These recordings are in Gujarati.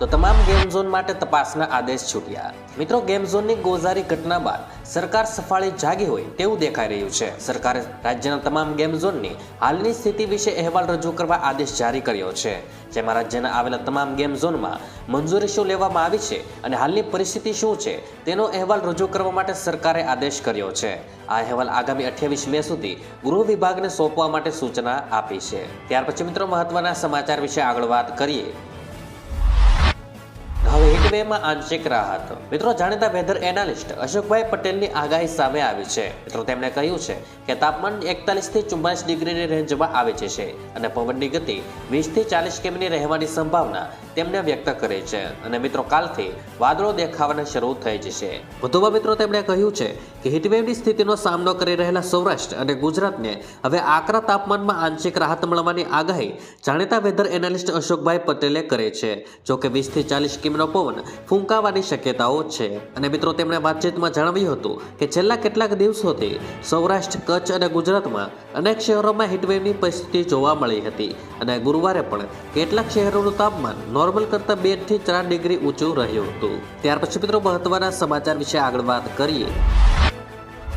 તો તમામ ગેમ ઝોન માટે તપાસના આદેશ છૂટ્યા. મિત્રો, ગેમ ઝોનની ગોઝારી ઘટના બાદ સરકાર સફાળી જાગી હોય તેવું દેખાઈ રહ્યું છે. સરકારે રાજ્યના તમામ ગેમ ઝોનની હાલની સ્થિતિ વિશે અહેવાલ રજૂ કરવા આદેશ જારી કર્યો છે. જેમાં રાજ્યના આવેલા તમામ ગેમ ઝોનમાં મંજૂરી શું લેવામાં આવી છે અને હાલની પરિસ્થિતિ શું છે તેનો અહેવાલ રજૂ કરવા માટે સરકારે આદેશ કર્યો છે. આ અહેવાલ આગામી અઠ્યાવીસ મે સુધી ગૃહ વિભાગને સોંપવા માટે સૂચના આપી છે. ત્યાર પછી મિત્રો, મહત્વના સમાચાર વિશે આગળ વાત કરીએ. હીટવેવમાં આંશિક રાહત મિત્રો, જાણીતા વેધર એનાલિસ્ટ અશોકભાઈ પટેલની આગાહી સામે આવી છે. મિત્રો, તેમણે કહ્યું છે કે તાપમાન એકતાલીસથી ચુમ્માલીસ ડિગ્રીની રેન્જમાં આવે છે અને પવનની ગતિ વીસથી ચાલીસ કિમીની રહેવાની સંભાવના તેમણે વ્યક્ત કરી છે. અને મિત્રો, કાલથી વાદળો દેખાવાના શરૂ થઈ જશે. વધુમાં મિત્રો, તેમણે કહ્યું છે કે હીટવેવની સ્થિતિનો સામનો કરી રહેલા સૌરાષ્ટ્ર અને ગુજરાતને હવે આકરા તાપમાનમાં આંશિક રાહત મળવાની આગાહી જાણીતા વેધર એનાલિસ્ટ અશોકભાઈ પટેલે કરે છે. જોકે વીસથી ચાલીસ કિમીનો પવન ફૂંકાવાની શક્યતાઓ છે. અને મિત્રો, તેમણે વાતચીતમાં જણાવ્યું હતું કે છેલ્લા કેટલાક દિવસોથી સૌરાષ્ટ્ર, કચ્છ અને ગુજરાતમાં અનેક શહેરોમાં હીટવેવની પરિસ્થિતિ જોવા મળી હતી. અને ગુરુવારે પણ કેટલાક શહેરોનું તાપમાન નોર્મલ કરતાં બેથી ચાર ડિગ્રી ઊંચું રહ્યું હતું. ત્યાર પછી મિત્રો, મહત્વના સમાચાર વિશે આગળ વાત કરીએ.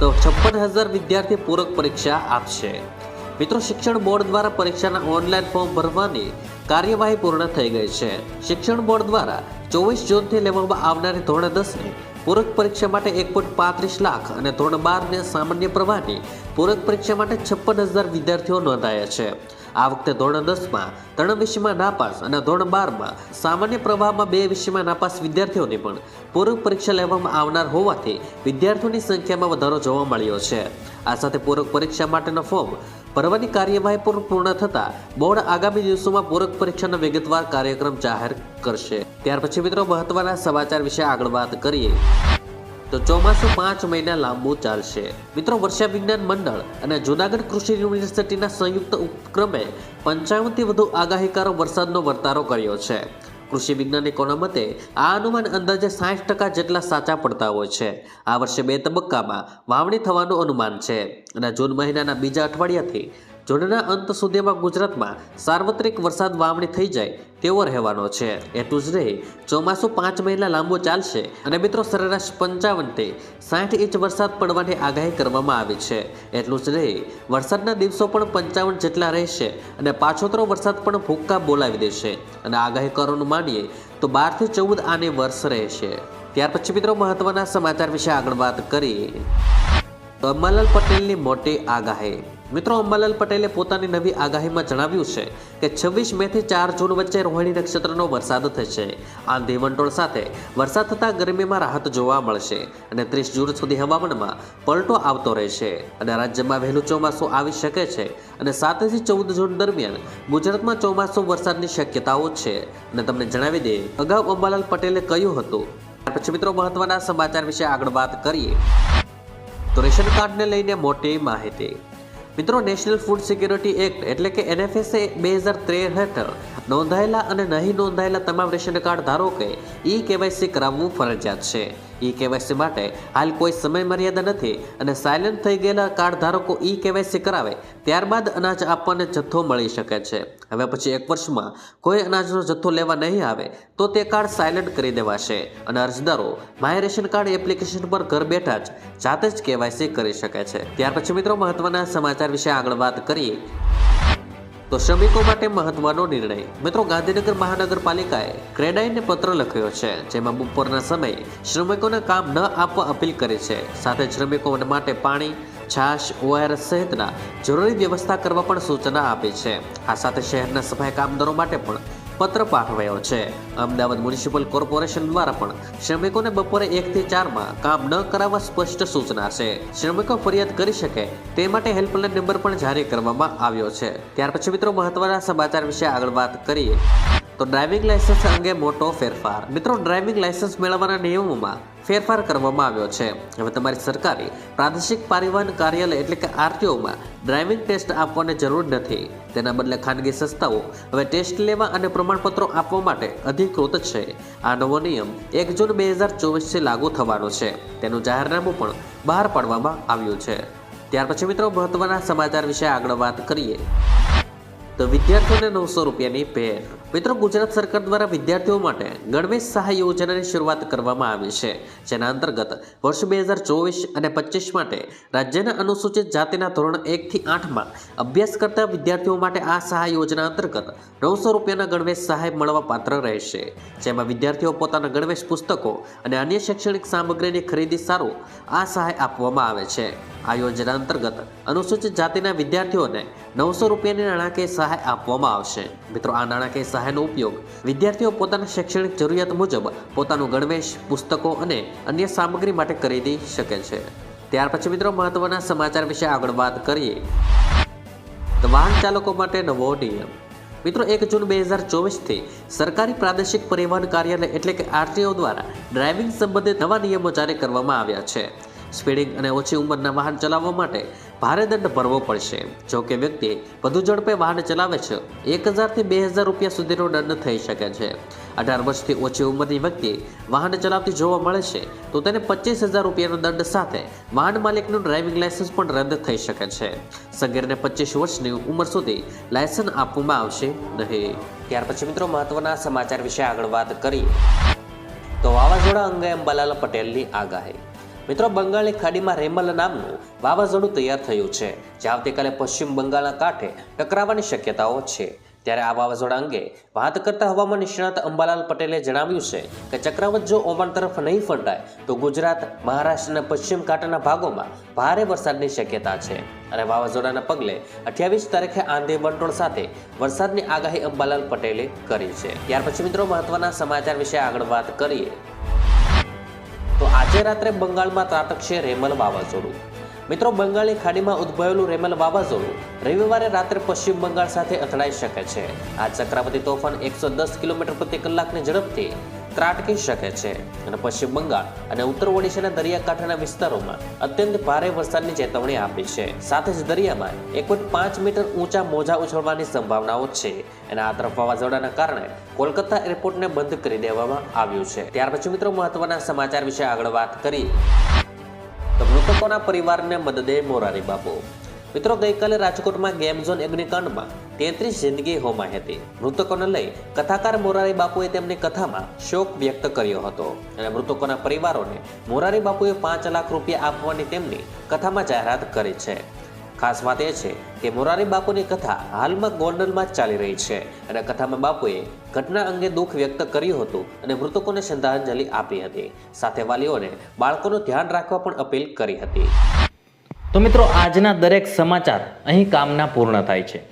તો છપ્પન હજાર વિદ્યાર્થી પૂરક પરીક્ષા આપશે. મિત્રો, શિક્ષણ બોર્ડ દ્વારા પરીક્ષાના ઓનલાઈન ફોર્મ ભરવાની કાર્યવાહી પૂર્ણ થઈ ગઈ છે. શિક્ષણ બોર્ડ દ્વારા ચોવીસ જૂનથી લેવામાં આવનારી ધોરણ દસની પૂરક પરીક્ષા માટે એક પોઈન્ટ પાંત્રીસ લાખ અને ધોરણ બારને સામાન્ય પ્રવાહની પૂરક પરીક્ષા માટે છપ્પન હજાર વિદ્યાર્થીઓ નોંધાયા છે. આ વખતે ધોરણ દસમાં ત્રણ વિષયમાં નાપાસ અને ધોરણ બારમાં સામાન્ય પ્રવાહમાં બે વિષયમાં નાપાસ વિદ્યાર્થીઓની પણ પૂરક પરીક્ષા લેવામાં આવનાર હોવાથી વિદ્યાર્થીઓની સંખ્યામાં વધારો જોવા મળ્યો છે. આ સાથે પૂરક પરીક્ષા માટેનો ફોર્મ ભરવાની કાર્યવાહી પણ પૂર્ણ થતાં બોર્ડ આગામી દિવસોમાં પૂરક પરીક્ષાનો વિગતવાર કાર્યક્રમ જાહેર કરશે. ત્યાર પછી મિત્રો મહત્વના સમાચાર વિશે આગળ વાત કરીએ. તો ચોમાસું પાંચ મહિના લાંબુ ચાલશે. મિત્રો વર્ષા વિજ્ઞાન મંડળ અને જૂનાગઢ કૃષિ યુનિવર્સિટીના સંયુક્ત ઉપક્રમે પંચાવનથી વધુ આગાહીકારો વરસાદનો વર્તારો કર્યો છે. કૃષિ વૈજ્ઞાનિકોના મતે આ અનુમાન અંદાજે સાઠ ટકા જેટલા સાચા પડતા હોય છે. આ વર્ષે બે તબક્કામાં વાવણી થવાનું અનુમાન છે અને જૂન મહિનાના બીજા અઠવાડિયાથી જૂનના અંત સુધીમાં ગુજરાતમાં સાર્વત્રિક વરસાદ વાવણી થઈ જાય તેવો રહેવાનો છે. એટલું જ નહીં, ચોમાસું પાંચ મહિના લાંબુ ચાલશે અને મિત્રો સરેરાશ પંચાવનથી સાઠ ઇંચ વરસાદ પડવાની આગાહી કરવામાં આવી છે. એટલું જ નહીં, વરસાદના દિવસો પણ પંચાવન જેટલા રહેશે અને પાછોતરો વરસાદ પણ ભૂક્કા બોલાવી દેશે. અને આગાહી કરવાનું માનીએ તો બારથી ચૌદ આને વર્ષ રહેશે. ત્યાર પછી મિત્રો મહત્વના સમાચાર વિશે આગળ વાત કરીએ. તો પટેલની મોટી આગાહી. મિત્રો, અંબાલાલ પટેલે પોતાની નવી આગાહીમાં જણાવ્યું છે કે છવ્વીસ મે થી ચાર જૂન વચ્ચે રોહિણી નક્ષત્રનો વરસાદ થશે. આંધી વંટોળ સાથે વરસાદ થતાં ગરમીમાં રાહત જોવા મળશે અને ત્રીસ જૂન સુધી હવામાનમાં પલટો આવતો રહેશે. અને રાજ્યમાં વહેલું ચોમાસું આવી શકે છે અને સાતથી ચૌદ જૂન દરમિયાન ગુજરાતમાં ચોમાસું વરસાદની શક્યતાઓ છે. અને તમને જણાવી દઈએ, અગાઉ અંબાલાલ પટેલે કહ્યું હતું. પછી મિત્રો, મહત્વના સમાચાર વિશે આગળ વાત કરીએ. તો રેશન કાર્ડને લઈને મોટી માહિતી. મિત્રો નેશનલ ફૂડ સિક્યોરિટી એક્ટ એટલે કે એનએફએસએ બે હજાર તેર હેઠળ નોંધાયેલા અને નહીં નોંધાયેલા તમામ રેશન કાર્ડ ધારકોએ ઈ કેવાયસી કરાવવું ફરજિયાત છે. ઈ કેવાયસી માટે હાલ કોઈ સમય મર્યાદા નથી અને સાયલેન્ટ થઈ ગયેલા કાર્ડ ધારકો ઈ કેવાયસી કરાવે ત્યારબાદ અનાજ આપવાને જથ્થો મળી શકે છે. હવે પછી એક વર્ષમાં કોઈ અનાજનો જથ્થો લેવા નહીં આવે તો તે કાર્ડ સાયલેન્ટ કરી દેવાશે અને અરજદારો માય રેશન કાર્ડ એપ્લિકેશન પર ઘર બેઠા જ જાતે જ કેવાયસી કરી શકે છે. ત્યાર પછી મિત્રો મહત્વના સમાચાર વિશે આગળ વાત કરીએ. તો શ્રમિકો માટે મહત્વનો નિર્ણય. મિત્રો, ગાંધીનગર મહાનગરપાલિકાએ ક્રેડાઈને પત્ર લખ્યો છે, જેમાં બપોરના સમયે શ્રમિકોને કામ ન આપવા અપીલ કરી છે. સાથે શ્રમિકો માટે પાણી, છાશ ઓઆરએસ સહિતના જરૂરી વ્યવસ્થા કરવા પણ સૂચના આપી છે. આ સાથે શહેરના સફાઈ કામદારો માટે પણ પત્ર પાઠવાયો છે. અમદાવાદ મ્યુનિસિપલ કોર્પોરેશન દ્વારા પણ શ્રમિકોને બપોરે એકથી ચારમાં કામ ન કરાવવા સ્પષ્ટ સૂચના છે. શ્રમિકો ફરિયાદ કરી શકે તે માટે હેલ્પલાઇન નંબર પણ જારી કરવામાં આવ્યો છે. ત્યાર પછી મિત્રો મહત્વના સમાચાર વિશે આગળ વાત કરીએ. તો ડ્રાઇવિંગ લાયસન્સ અંગે મોટો ફેરફાર. મિત્રો ડ્રાઇવિંગ લાયસન્સ મેળવવાના નિયમોમાં ફેરફાર કરવામાં આવ્યો છે. હવે તમારી સરકારી પ્રાદેશિક પરિવહન કાર્યાલય એટલે કે આરટીઓમાં ડ્રાઇવિંગ ટેસ્ટ આપવાની જરૂર નથી. તેના બદલે ખાનગી સંસ્થાઓ હવે ટેસ્ટ લેવા અને પ્રમાણપત્રો આપવા માટે અધિકૃત છે. આ નવો નિયમ એક જૂન બે હજાર ચોવીસથી લાગુ થવાનો છે. તેનું જાહેરનામું પણ બહાર પાડવામાં આવ્યું છે. ત્યાર પછી મિત્રો, મહત્વના સમાચાર વિશે આગળ વાત કરીએ. તો વિદ્યાર્થીઓને નવસો રૂપિયાની ભેટ. મિત્રો, ગુજરાત સરકાર દ્વારા વિદ્યાર્થીઓ માટે ગણવેશ સહાય યોજનાની શરૂઆત કરવામાં આવી છે, જેના અંતર્ગત વર્ષ બે અને પચીસ માટે રાજ્યના અનુસૂચિત જાતિના ધોરણ એકથી આઠમાં અભ્યાસ કરતા વિદ્યાર્થીઓ માટે આ સહાય યોજના અંતર્ગત નવસો રૂપિયાના ગણવેશ સહાય મળવા પાત્ર રહેશે. જેમાં વિદ્યાર્થીઓ પોતાના ગણવેશ પુસ્તકો અને અન્ય શૈક્ષણિક સામગ્રીની ખરીદી સારું આ સહાય આપવામાં આવે છે. આ યોજના અંતર્ગત અનુસૂચિત જાતિના વિદ્યાર્થીઓને નવસો રૂપિયાની નાણાકીય સહાય આપવામાં આવશે. મિત્રો, આ નાણાકીય સહાયનો ઉપયોગ વિદ્યાર્થીઓ પોતાના શૈક્ષણિક જરૂરિયાત મુજબ પોતાનું ગણવેશ, પુસ્તકો અને અન્ય સામગ્રી માટે ખરીદી શકે છે. ત્યાર પછી મિત્રો, મહત્વના સમાચાર વિશે આગળ વાત કરીએ. વાહન ચાલકો માટે નવો નિયમ. મિત્રો, એક જૂન બે હજાર ચોવીસથી સરકારી પ્રાદેશિક પરિવહન કાર્યાલય એટલે કે આરટીઓ દ્વારા ડ્રાઇવિંગ સંબંધિત નવા નિયમો જારી કરવામાં આવ્યા છે. સ્પીડિંગ અને ઓછી ઉંમરના વાહન ચલાવવા માટે ભારે દંડ ભરવો પડશે. જો કે વ્યક્તિ વધુ ઝડપે વાહન ચલાવે છે. એક હજારથી બે હજાર રૂપિયા સુધીનો દંડ થઈ શકે છે. અઢાર વર્ષથી ઓછી ઉંમરની વ્યક્તિ વાહન ચલાવતી જોવા મળે છે, તો તેને પચીસ હજાર રૂપિયાનો દંડ સાથે વાહન માલિકનું ડ્રાઇવિંગ લાયસન્સ પણ રદ થઈ શકે છે. સગીરને પચીસ વર્ષની ઉંમર સુધી લાયસન્સ આપવામાં આવશે નહીં. ત્યાર પછી મિત્રો મહત્વના સમાચાર વિશે આગળ વાત કરી. તો વાવાઝોડા અંગે અંબાલાલ પટેલની આગાહી. મિત્રો, બંગાળની ખાડીમાં રેમલ નામનું વાવાઝોડું તૈયાર થયું છે, જે આવતીકાલે પશ્ચિમ બંગાળના કાંઠે ટકરાવાની શક્યતાઓ છે. ત્યારે આ વાવાઝોડા અંગે વાત કરતા હવામાન નિષ્ણાત અંબાલાલ પટેલે જણાવ્યું છે કે ચક્રવત જો ઓમાન તરફ નહીં ફંટાય, તો ગુજરાત મહારાષ્ટ્રના પશ્ચિમ કાંઠાના ભાગોમાં ભારે વરસાદની શક્યતા છે. અને વાવાઝોડાના પગલે અઠ્યાવીસ તારીખે આંધી વંટોળ સાથે વરસાદની આગાહી અંબાલાલ પટેલે કરી છે. ત્યાર પછી મિત્રો, મહત્વના સમાચાર વિશે આગળ વાત કરીએ. આજે રાત્રે બંગાળમાં ત્રાટકશે રેમલ વાવાઝોડું. મિત્રો, બંગાળની ખાડીમાં ઉદ્ભવેલું રેમલ વાવાઝોડું રવિવારે રાત્રે પશ્ચિમ બંગાળ સાથે અથડાઈ શકે છે. આ ચક્રવતી તોફાન એકસો દસ કિલોમીટર પ્રતિ કલાકની ઝડપથી ત્રાટકી શકે છે. અને પશ્ચિમ બંગાળ અને ઉત્તર ઓડિશાના દરિયાકાંઠાના વિસ્તારોમાં અત્યંત ભારે વરસાદની ચેતવણી આપી છે. સાથે જ દરિયામાં એક પાંચ મીટર ઊંચા મોજા ઉછળવાની સંભાવનાઓ છે. અને આ તરફ વાવાઝોડાના કારણે કોલકાતા એરપોર્ટને બંધ કરી દેવામાં આવ્યું છે. ત્યાર પછી મિત્રો મહત્વના સમાચાર વિશે આગળ વાત કરી તો મૃતકોના પરિવારને મદદે મોરારી બાપુ. મિત્રો ગઈકાલે રાજકોટમાં ગેમ ઝોન અગ્નિકાંડમાં તેત્રીસ જિંદગી હોમાઈ હતી. મૃતકોને લઈ કથાકાર મોરારી બાપુએ તેમની કથામાં શોક વ્યક્ત કર્યો હતો. અને મૃતકોના પરિવારોને મોરારી બાપુએ પાંચ લાખ રૂપિયા આપવાની તેમની કથામાં જાહેરાત કરી છે. ખાસ વાત એ છે કે મોરારી બાપુની કથા હાલમાં ગોંડલમાં ચાલી રહી છે અને કથામાં બાપુએ ઘટના અંગે દુઃખ વ્યક્ત કર્યું હતું અને મૃતકોને શ્રદ્ધાંજલિ આપી હતી. સાથે વાલીઓને બાળકોનું ધ્યાન રાખવા પણ અપીલ કરી હતી. તો મિત્રો, આજના દરેક સમાચાર અહીં કામના પૂર્ણ થાય છે.